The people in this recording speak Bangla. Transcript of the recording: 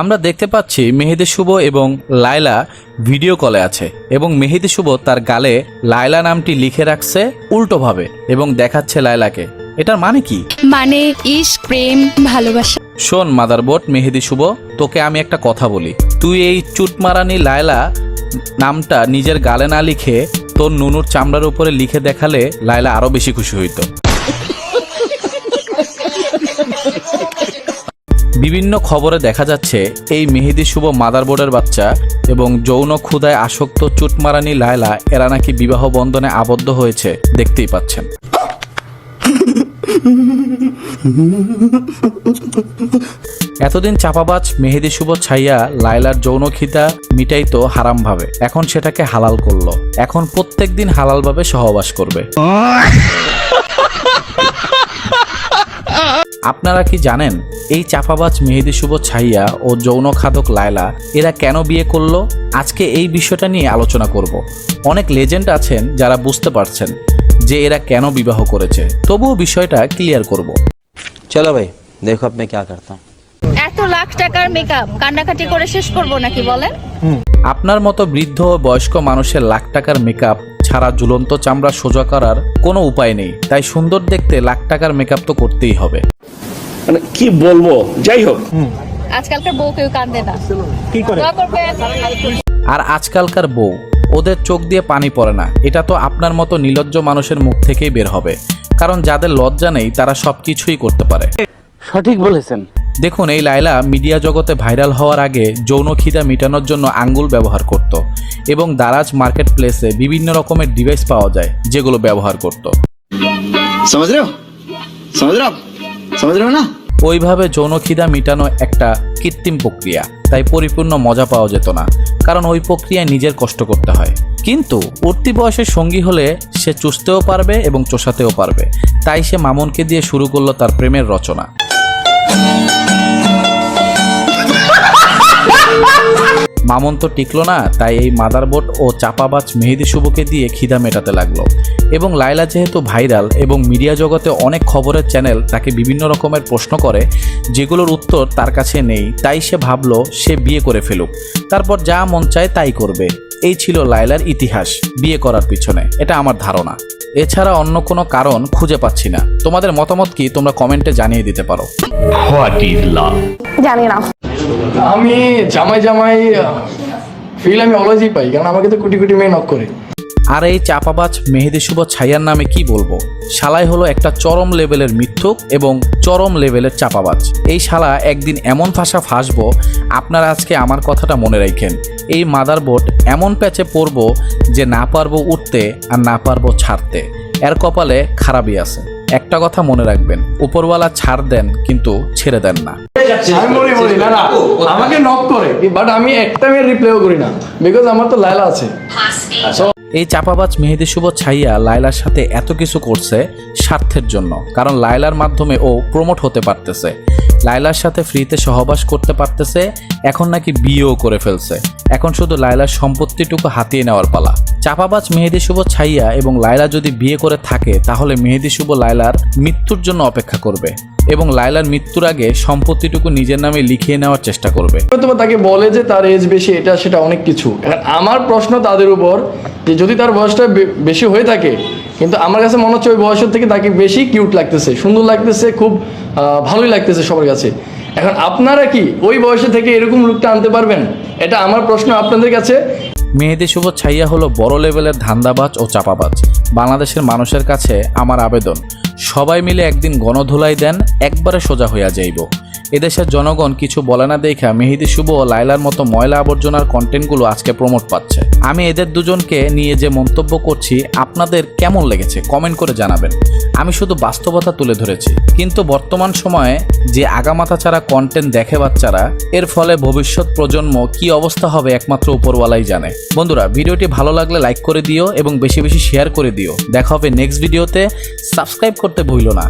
আমরা দেখতে পাচ্ছি মেহেদি শুভ এবং লায়লা ভিডিও কলে আছে এবং মেহেদি শুভ তার গালে লায়লা নামটি লিখে রাখছে উল্টোভাবে এবং দেখাচ্ছে লায়লাকে। এটার মানে কি? মানে ইস প্রেম ভালোবাসা। শোন মাদারবোট মেহেদি শুভ তোকে আমি একটা কথা বলি। তুই এই চুটমারানি লায়লা নামটা নিজের গালে না লিখে তোর নুনুর চামড়ার উপরে লিখে দেখালে লায়লা আরও বেশি খুশি হইতো। বিভিন্ন খবরে দেখা যাচ্ছে, এই মেহেদি শুভ মাদারবোর্ডের বাচ্চা এবং যৌন ক্ষুদায় আসক্ত চুটমারানি লায়লা, এরা নাকি বিবাহ বন্ধনে আবদ্ধ হয়েছে, দেখতেই পাচ্ছেন। এতদিন চাপাবাজ, মেহেদি শুভ ছাইয়া লায়লার যৌনখিতা মিটাইতো হারাম ভাবে এখন সেটাকে হালাল করল। এখন প্রত্যেকদিন হালালভাবে সহবাস করবে। আপনারা কি জানেন এই চাপাবাজ মেহেদি শুভ ছাইয়া ও যৌন খাদক লায়লা এরা কেন বিয়ে করল? আজকে এই বিষয়টা নিয়ে আলোচনা করব। অনেক লেজেন্ড আছেন যারা বুঝতে পারছেন যে এরা কেন বিবাহ করেছে। তবুও বিষয়টা ক্লিয়ার করব। চলো ভাই দেখো আপনি কি করতাম। এত লাখ টাকার মেকআপ কান্নাকাটি করে শেষ করব নাকি বলেন? আপনার মতো বৃদ্ধ বয়স্ক মানুষের লাখ টাকার মেকআপ ছাড়া ঝুলন্ত চামড়া সোজা করার কোনো উপায় নেই। তাই সুন্দর দেখতে লাখ টাকার মেকআপ তো করতেই হবে। মানে কি বলব? যাই হোক। আজকালকার বউ কেউ কান্দে না। কি করে? আর আজকালকার বউ ওদের চোখ দিয়ে পানি পড়ে না। এটা তো আপনার মতো নিলজ্জ মানুষের মুখ থেকেই বের হবে। কারণ যাদের লজ্জা নেই তারা সব কিছুই করতে পারে। সঠিক বলেছেন। দেখুন এই লাইলা মিডিয়া জগতে ভাইরাল হওয়ার আগে যৌন খিদা মেটানোর জন্য আঙ্গুল ব্যবহার করত এবং দারাজ মার্কেট প্লেসে বিভিন্ন রকমের ডিভাইস পাওয়া যায় যেগুলো ব্যবহার করত। সমাজ না? ওইভাবে যৌন খিদা মিটানো একটা কৃত্রিম প্রক্রিয়া, তাই পরিপূর্ণ মজা পাওয়া যেত না, কারণ ওই প্রক্রিয়ায় নিজের কষ্ট করতে হয়। কিন্তু উঠতি বয়সের সঙ্গী হলে সে চুষতেও পারবে এবং চোষাতেও পারবে, তাই সে মামুনকে দিয়ে শুরু করল তার প্রেমের রচনা। মামুন তো টিকলো না তাই এই মাদারবোট ও চাপাবাজ মেহেদি শুভকে দিয়ে খিদা মেটাতে লাগল। এবং লাইলা যেহেতু ভাইরাল এবং মিডিয়া জগতে অনেক খবরের চ্যানেল তাকে বিভিন্ন রকমের প্রশ্ন করে যেগুলোর উত্তর তার কাছে নেই তাই সে ভাবলো সে বিয়ে করে ফেলুক। তারপর যা মন চায় তাই করবে। এই ছিল লাইলার ইতিহাস বিয়ে করার পিছনে। এটা আমার ধারণা। এছাড়া অন্য কোনো কারণ খুঁজে পাচ্ছি না। তোমাদের মতামত কি তোমরা কমেন্টে জানিয়ে দিতে পারো। জানি না। আমি জামাই জামাই ফিল আমি অলওয়েজই পাই, কারণ আমাকে তো কোটি কোটি মেয়ে নক করে। আর এই চাপাবাজ মেহেদি শুভ ছাইয়ার নামে কি বলব? শালাই হলো একটা চরম লেভেলের মিথ্যুক এবং চরম লেভেলের চাপাবাজ। এই শালা একদিন এমন ফাঁসা ফাঁসবো, আপনারা আজকে আমার কথাটা মনে রাখেন। এই মাদারবোর্ড এমন প্যাচে পড়ব যে না পারব উঠতে আর না পারব ছাড়তে। এর কপালে খারাপই আছে। একটা কথা মনে রাখবেন উপরওয়ালা ছাড় দেন কিন্তু ছেড়ে দেন না। আমি বলি বলি না না আমাকে নক করে বাট আমি একটা মেয়ের রিপ্লাইও করি না বিকজ আমার তো লাইলা আছে। এই চাপাবাজ মেহেদি শুভ ছাইয়া লায়লার সাথে এত কিছু করছে স্বার্থের জন্য, কারণ লায়লার মাধ্যমে ও প্রমোট হতে পারতেছে। লায়লার সাথে ফ্রিতে সহবাস করতে পারতেছে, এখন নাকি বিয়েও করে ফেলছে। এখন শুধু লায়লার সম্পত্তিটুকু হাতিয়ে নেওয়ার পালা। চাপাবাজ মেহেদি শুভ ছাইয়া এবং লায়লা যদি বিয়ে করে থাকে, তাহলে মেহেদি শুভ লায়লার মৃত্যুর জন্য অপেক্ষা করবে। এবং লায়লার মৃত্যুর আগে সম্পত্তিটুকু নিজের নামে লিখিয়ে নেওয়ার চেষ্টা করবে। হয়তো তাকে বলে যে তার এজ বেশি এটা সেটা অনেক কিছু। এখন আমার প্রশ্ন তাদের উপর যে যদি তার বয়সটা বেশি হয়ে থাকে কিন্তু আমার কাছে মনে হচ্ছে ওই বয়সের থেকে তাকে বেশি কিউট লাগতেছে সুন্দর লাগতেছে খুব ভালোই লাগতেছে সবার কাছে। এখন আপনারা কি ওই বয়সে থেকে এরকম লুকটা আনতে পারবেন? এটা আমার প্রশ্ন আপনাদের কাছে। মেহেদি শুভ ছাইয়া হলো বড় লেভেলের ধান্দাবাজ ও চাপাবাজ। বাংলাদেশের মানুষের কাছে আমার আবেদন। সবাই মিলে একদিন গণধোলাই দেন একবারে সোজা হইয়া যাইব। এদেশের জনগণ কিছু বলে না দেখা মেহেদি শুভ ও লাইলার মতো ময়লা আবর্জনার কন্টেন্টগুলো আজকে প্রমোট পাচ্ছে। আমি এদের দুজনকে নিয়ে যে মন্তব্য করছি, আপনাদের কেমন লেগেছে কমেন্ট করে জানাবেন। আমি শুধু বাস্তবতা তুলে ধরেছি। কিন্তু বর্তমান সময়ে যে আগামাথা ছাড়া কন্টেন্ট দেখে বাচ্চারা, এর ফলে ভবিষ্যৎ প্রজন্ম কি অবস্থা হবে একমাত্র উপরওয়ালাই জানে। বন্ধুরা, ভিডিওটি ভালো লাগলে লাইক করে দিও এবং বেশি বেশি শেয়ার করে দিও। দেখা হবে নেক্সট ভিডিওতে সাবস্ক্রাইব করতে ভুলো না।